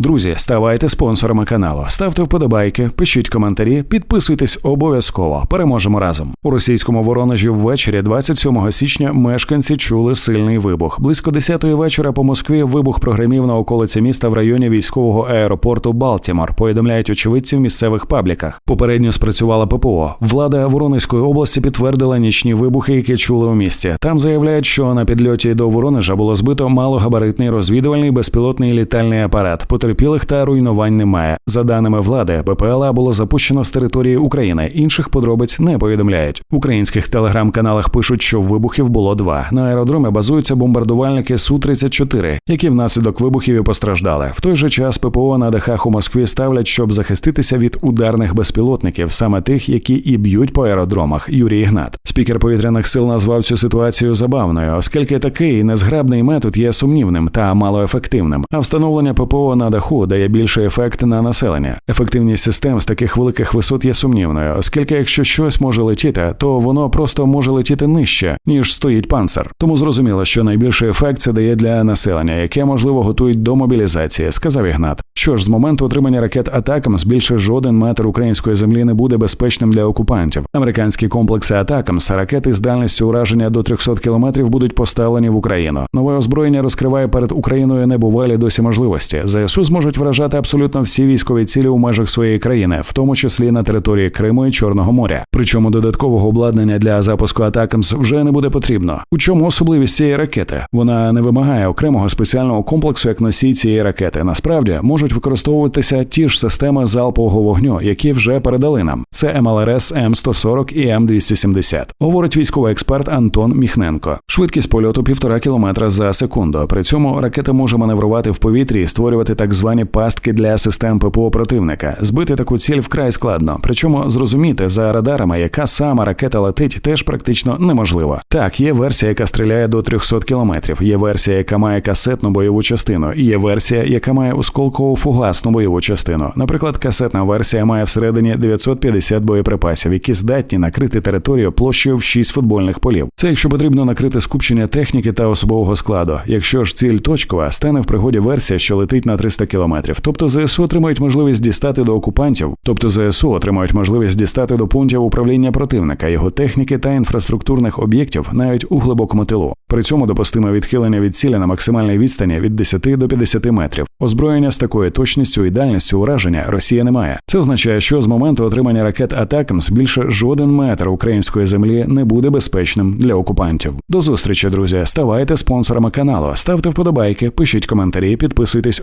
Друзі, ставайте спонсорами каналу, ставте вподобайки, пишіть коментарі, підписуйтесь обов'язково. Переможемо разом. У російському Воронежі ввечері, 27 січня, мешканці чули сильний вибух. Близько 10-ї вечора по Москві вибух прогремів на околиці міста в районі військового аеропорту Балтімор. Повідомляють очевидці в місцевих пабліках. Попередньо спрацювала ППО. Влада Воронезької області підтвердила нічні вибухи, які чули у місті. Там заявляють, що на підльоті до Воронежа було збито малогабаритний розвідувальний безпілотний літальний апарат. Потерпілих та руйнувань немає. За даними влади, БПЛА було запущено з території України. Інших подробиць не повідомляють. В українських телеграм-каналах пишуть, що вибухів було два. На аеродромі базуються бомбардувальники су 34 які внаслідок вибухів і постраждали. В той же час ППО на дахах у Москві ставлять, щоб захиститися від ударних безпілотників, саме тих, які і б'ють по аеродромах. Юрій Ігнат, спікер повітряних сил, назвав цю ситуацію забавною, оскільки такий незграбний метод є сумнівним та малоефективним. А встановлення ППО на даху дає більший ефект на населення. Ефективність систем з таких великих висот є сумнівною, оскільки якщо щось може летіти, то воно просто може летіти нижче, ніж стоїть панцир. Тому зрозуміло, що найбільший ефект це дає для населення, яке можливо готують до мобілізації, сказав Ігнат. Що ж, з моменту отримання ракет Атакамс більше жоден метр української землі не буде безпечним для окупантів. Американські комплекси Атакамс, ракети з дальністю ураження до 300 кілометрів будуть поставлені в Україну. Нове озброєння розкриває перед Україною небувалі досі можливості. ЗСУ зможуть вражати абсолютно всі військові цілі у межах своєї країни, в тому числі на території Криму і Чорного моря. Причому додаткового обладнання для запуску Атакамс вже не буде потрібно. У чому особливість цієї ракети? Вона не вимагає окремого спеціального комплексу як носій цієї ракети. Насправді можуть використовуватися ті ж системи залпового вогню, які вже передали нам. Це МЛРС М140 і М270. Говорить військовий експерт Антон Міхненко. Швидкість польоту півтора кілометра за секунду. При цьому ракета може маневрувати в повітрі і створювати так звані пастки для систем ППО противника. Збити таку ціль вкрай складно. Причому зрозуміти за радарами, яка сама ракета летить, теж практично неможливо. Так, є версія, яка стріляє до 300 кілометрів. Є версія, яка має касетну бойову частину. І є версія, яка має осколково фугасну бойову частину. Наприклад, касетна версія має всередині 950 боєприпасів, які здатні накрити територію площею в 6 футбольних полів. Це якщо потрібно накрити скупчення техніки та особового складу. Якщо ж ціль точкова, стане в пригоді версія, що летить на 300 кілометрів. Тобто ЗСУ отримають можливість дістати до окупантів, тобто ЗСУ отримають можливість дістати до пунктів управління противника, його техніки та інфраструктурних об'єктів навіть у глибокому тилу. При цьому допустиме відхилення від цілі на максимальній відстані від 10 до 50 метрів. Озброєння з такою точністю і дальністю ураження Росія не має. Це означає, що з моменту отримання ракет Атакамс більше жоден метр української землі не буде безпечним для окупантів. До зустрічі, друзі. Ставайте спонсорами каналу, ставте вподобайки, пишіть коментарі, підписуйтесь